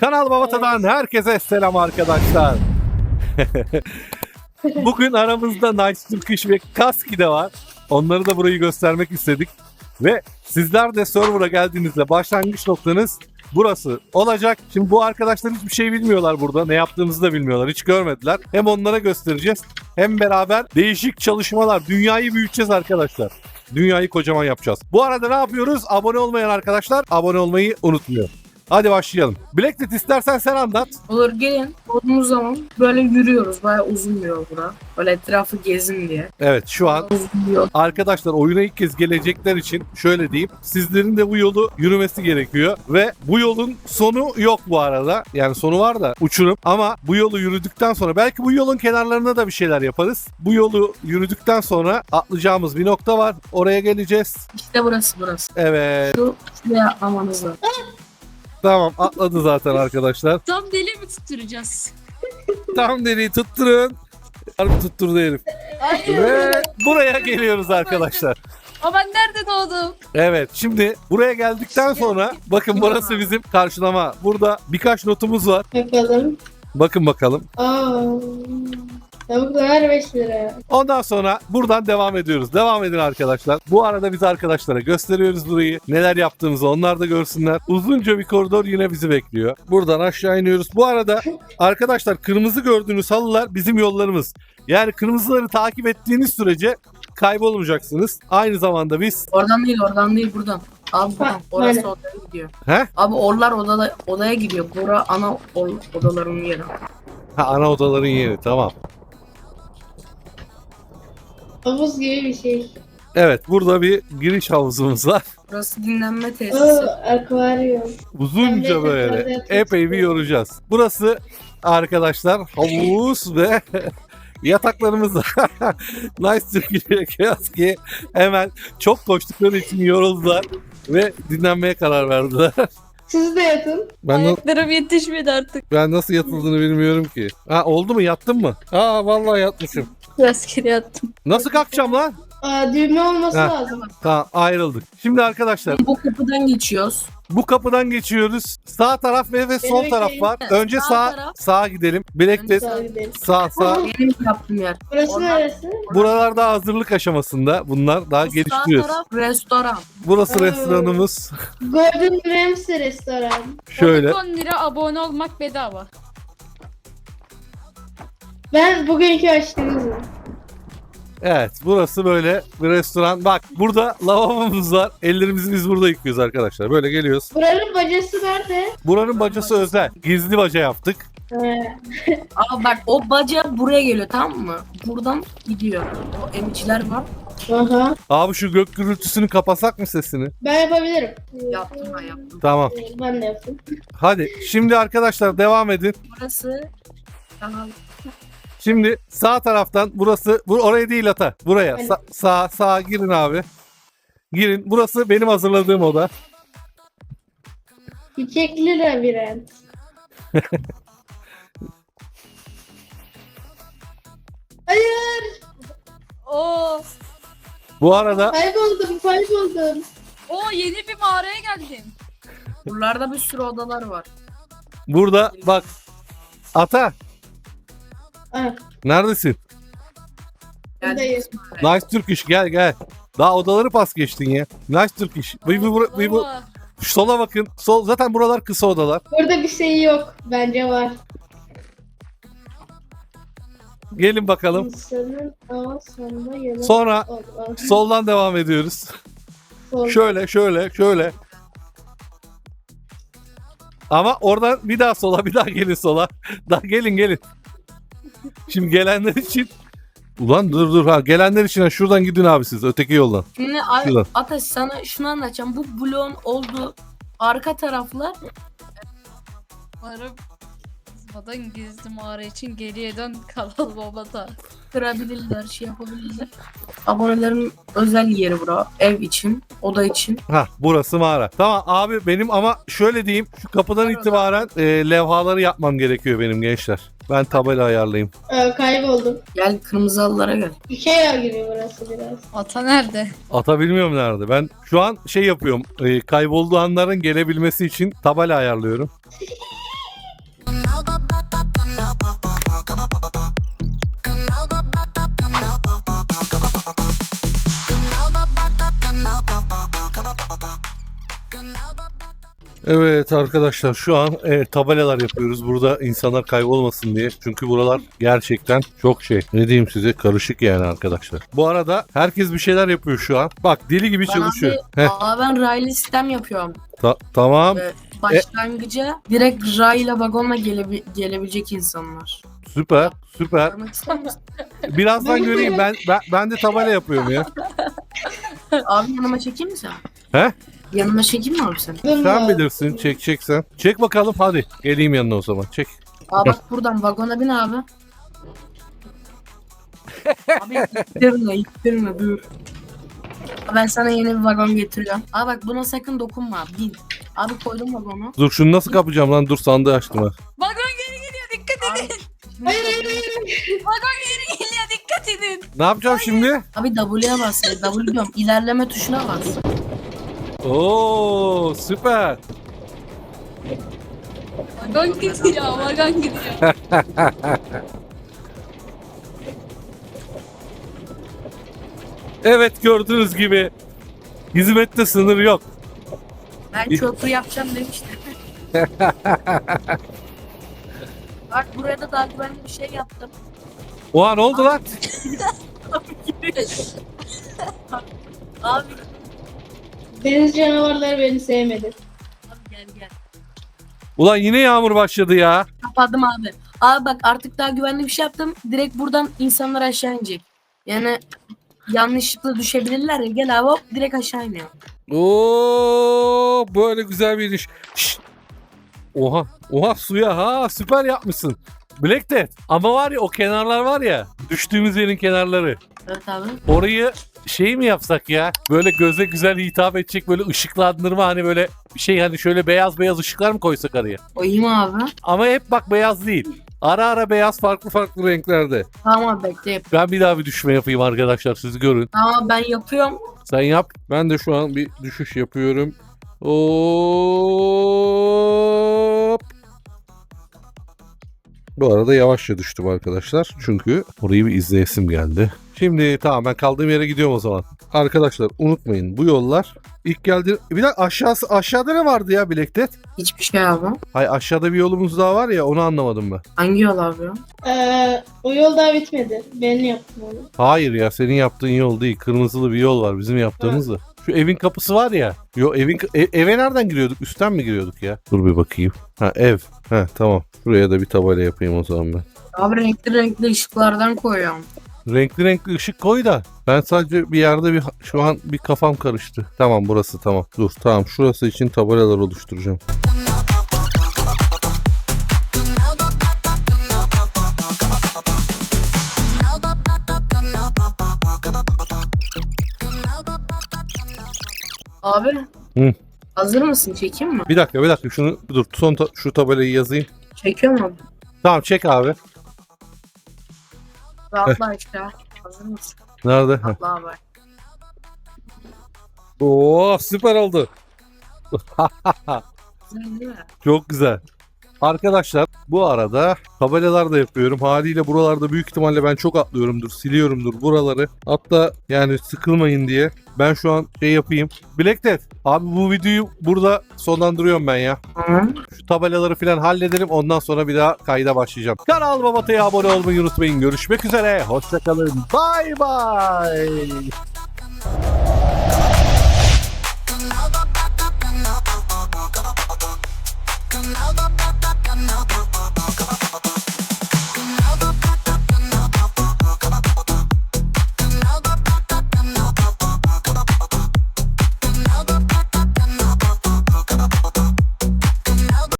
Kanal Babata'dan herkese selam arkadaşlar. Bugün aramızda Nice Turkish ve Kaski de var. Onları da burayı göstermek istedik. Ve sizler de server'a geldiğinizde başlangıç noktanız burası olacak. Şimdi bu arkadaşlar hiçbir şey bilmiyorlar burada. Ne yaptığımızı da bilmiyorlar. Hiç görmediler. Hem onlara göstereceğiz hem beraber değişik çalışmalar. Dünyayı büyüteceğiz arkadaşlar. Dünyayı kocaman yapacağız. Bu arada ne yapıyoruz? Abone olmayan arkadaşlar abone olmayı unutmuyor. Hadi başlayalım. Blacknet istersen sen anlat. Olur gelin. Olduğumuz zaman böyle yürüyoruz. Bayağı uzun bir yol bura. Böyle etrafı gezin diye. Evet şu an Uzun bir yol. arkadaşlar oyuna ilk kez gelecekler için şöyle diyeyim. Sizlerin de bu yolu yürümesi gerekiyor. Ve bu yolun sonu yok bu arada. Yani sonu var da uçurum. Ama bu yolu yürüdükten sonra belki bu yolun kenarlarına da bir şeyler yaparız. Bu yolu yürüdükten sonra atlayacağımız bir nokta var. Oraya geleceğiz. İşte burası burası. Evet. Şu şuraya atlamanız lazım. Tamam atladı zaten arkadaşlar. Tam deli mi tutturacağız? Tam deliği tutturun. Harbi tutturdu herif. Ve buraya geliyoruz arkadaşlar. Ama ben nerede doğdum? Evet şimdi buraya geldikten sonra bakın burası bizim karşılama. Burada birkaç notumuz var. Bakalım. Bakın bakalım. Aa. Tavuklar 5 lira. Ondan sonra buradan devam ediyoruz. Devam edin arkadaşlar. Bu arada biz arkadaşlara gösteriyoruz burayı. Neler yaptığımızı onlar da görsünler. Uzunca bir koridor yine bizi bekliyor. Buradan aşağı iniyoruz. Bu arada arkadaşlar kırmızı gördüğünüz halılar bizim yollarımız. Yani kırmızıları takip ettiğiniz sürece kaybolmayacaksınız. Aynı zamanda biz Oradan değil oradan değil buradan. Abi buradan. Orası böyle. odaya gidiyor. He? Abi orlar odada, odaya gidiyor. Bura ana odaların yeri. Ha, ana odaların yeri tamam. Havuz gibi bir şey. Evet burada bir giriş havuzumuz var. Burası dinlenme tesisi. Aa, akvaryum. Uzunca böyle epey bir yoracağız. Burası arkadaşlar havuz ve yataklarımız nice Türkiye Kioski hemen çok koştukları için yoruldular ve dinlenmeye karar verdiler. Siz de yatın. Ben, na- Ayaklarım yetişmedi artık. ben nasıl yatıldığını bilmiyorum ki. Ha oldu mu yattın mı? Aa vallahi yatmışım. Rastgele yattım. Nasıl kalkacağım lan? Aa, düğme olması Ha. lazım. Tamam ayrıldık. Şimdi arkadaşlar Bu kapıdan geçiyoruz. Bu kapıdan geçiyoruz. Sağ taraf ve, ve sol Benim taraf bekleyin. var. Önce Sağ sağ taraf. sağa gidelim. Bilekte Sağa gidelim. sağ sağ. Benim yaptığım yer. Burası Oradan- neresi? Buralarda hazırlık aşamasında. Bunlar daha Bu geliştiriyoruz. Sağ taraf restoran. Burası restoranımız. Gordon Ramsay restoran. Şöyle. 10 lira abone olmak bedava. Ben bugünkü açtığınızı. Evet burası böyle bir restoran. Bak burada lavabomuz var. Ellerimizi biz burada yıkıyoruz arkadaşlar. Böyle geliyoruz. Buranın bacası nerede? Buranın bacası özel. Gizli baca yaptık. Ama bak o baca buraya geliyor tamam mı? Buradan gidiyor. O emiciler var. Aha. Abi şu gök gürültüsünü kapasak mı sesini? Ben yapabilirim. Yaptım ben yaptım. Tamam. Ben de yaptım. Hadi şimdi arkadaşlar devam edin. Burası daha Şimdi sağ taraftan burası bu oraya değil ata. Buraya Sa- sağ sağa girin abi. Girin. Burası benim hazırladığım oda. Çiçekli labirent. Hayır. Oo, Bu arada Kayboldum kayboldum. o yeni bir mağaraya geldim. buralarda bir sürü odalar var. burada bak ata Neredesin? buradayım. Nice Turkish gel gel. Daha odaları pas geçtin ya. Nice Turkish. Bu, bu, bu, bu, sola bakın. Sol zaten buralar kısa odalar. Burada bir şey yok. Bence var. Gelin bakalım. İnsanın ağ. Sonra Ol- ol- soldan devam ediyoruz. sol. Şöyle şöyle şöyle. Ama oradan bir daha sola bir daha gelin sola. Daha gelin gelin. Şimdi gelenler için Ulan dur dur ha gelenler için ha, şuradan gidin abi siz öteki yoldan. Şimdi Şuradan. Ateş sana şunu anlatacağım. Bu bloğun olduğu arka taraflar kızmadan gizli mağara için geriye dön kanal babada. kırabilirler, şey yapabilirler. Abonelerin özel yeri bura. Ev için, oda için. Ha burası mağara. Tamam abi benim ama şöyle diyeyim şu kapıdan itibaren e, levhaları yapmam gerekiyor benim gençler. Ben tabela ayarlayayım. Aa, kayboldum. Gel kırmızı halılara gel. Ikea gibi burası biraz. Ata nerede? Ata bilmiyorum nerede. Ben şu an şey yapıyorum. E, kaybolduğu anların gelebilmesi için tabela ayarlıyorum. Evet arkadaşlar şu an e, tabelalar yapıyoruz burada insanlar kaybolmasın diye. Çünkü buralar gerçekten çok şey. Ne diyeyim size karışık yani arkadaşlar. Bu arada herkes bir şeyler yapıyor şu an. Bak deli gibi ben çalışıyor. Abi, aa, ben raylı sistem yapıyorum. Ta- tamam. Evet başlangıca direkt rayla vagonla gelebi- gelebilecek insanlar. süper süper. Görmek ister misin? Birazdan göreyim ben, ben ben de tabela yapıyorum ya. abi yanıma çekeyim mi sen? He? Yanıma çekeyim mi abi Sen ya. bilirsin çekeceksen. Çek bakalım hadi. Geleyim yanına o zaman. Çek. Aa bak buradan vagona bin abi. abi ittirme ittirme dur. Ben sana yeni bir vagon getiriyorum. Aa bak buna sakın dokunma bin. Abi koydum vagonu. Dur şunu nasıl kapacağım lan? Dur sandığı açtım ha. Vagon geri geliyor dikkat edin. Hayır hayır hayır. Vagon geri geliyor dikkat edin. Ne yapacağım şimdi? Abi W'ye bas. W diyorum. İlerleme tuşuna bas. Oo süper. Vagon gidiyor vagon gidiyor. Evet gördüğünüz gibi hizmette sınır yok. Ben köprü yapacağım demiştim. Bak buraya da daha güvenli bir şey yaptım. Oha ne oldu lan? Abi, Deniz canavarları beni sevmedi. abi gel gel. Ulan yine yağmur başladı ya. Kapadım abi. Abi bak artık daha güvenli bir şey yaptım. Direkt buradan insanlar aşağı inecek. Yani yanlışlıkla düşebilirler ya. Gel abi hop direkt aşağı iniyor. Oo böyle güzel bir iş. Şşt. Oha. Oha suya ha süper yapmışsın. Black Death. Ama var ya o kenarlar var ya. Düştüğümüz yerin kenarları. Evet abi. Orayı şey mi yapsak ya? Böyle göze güzel hitap edecek böyle ışıklandırma hani böyle şey hani şöyle beyaz beyaz ışıklar mı koysak araya? Koyayım abi. Ama hep bak beyaz değil. Ara ara beyaz farklı farklı renklerde. Tamam bekle yap. Ben bir daha bir düşme yapayım arkadaşlar siz görün. Tamam ben yapıyorum. Sen yap. Ben de şu an bir düşüş yapıyorum. Hop. Bu arada yavaşça düştüm arkadaşlar. Çünkü orayı bir izleyesim geldi. Şimdi tamam ben kaldığım yere gidiyorum o zaman. Arkadaşlar unutmayın bu yollar ilk geldi. Bir dakika aşağısı aşağıda ne vardı ya bilektet? Hiçbir şey abi. Hay aşağıda bir yolumuz daha var ya onu anlamadım ben. Hangi yol abi ya? Ee, o yol daha bitmedi. Ben yaptım onu. Hayır ya senin yaptığın yol değil. Kırmızılı bir yol var bizim yaptığımız da. Şu evin kapısı var ya. Yo evin e- eve nereden giriyorduk? Üstten mi giriyorduk ya? Dur bir bakayım. Ha ev. Ha tamam. Şuraya da bir tabela yapayım o zaman ben. Abi renkli renkli ışıklardan koyuyorum. Renkli renkli ışık koy da. Ben sadece bir yerde bir şu an bir kafam karıştı. Tamam burası tamam. Dur tamam şurası için tabelalar oluşturacağım. Abi. Hı. Hazır mısın? Çekeyim mi? Bir dakika bir dakika şunu dur son ta- şu tabelayı yazayım. Çekiyorum abi. Tamam çek abi. Rahatla işte. Hazır mısın? Nerede? Heh. Atla abi. Oo süper oldu. Güzel değil mi? Çok güzel. Arkadaşlar bu arada tabelalar da yapıyorum. Haliyle buralarda büyük ihtimalle ben çok atlıyorumdur, siliyorumdur buraları. Hatta yani sıkılmayın diye ben şu an şey yapayım. Black Death, abi bu videoyu burada sonlandırıyorum ben ya. Şu tabelaları falan halledelim ondan sonra bir daha kayda başlayacağım. Kanalıma Batı'ya abone olmayı unutmayın. Görüşmek üzere. Hoşçakalın. Bay bay.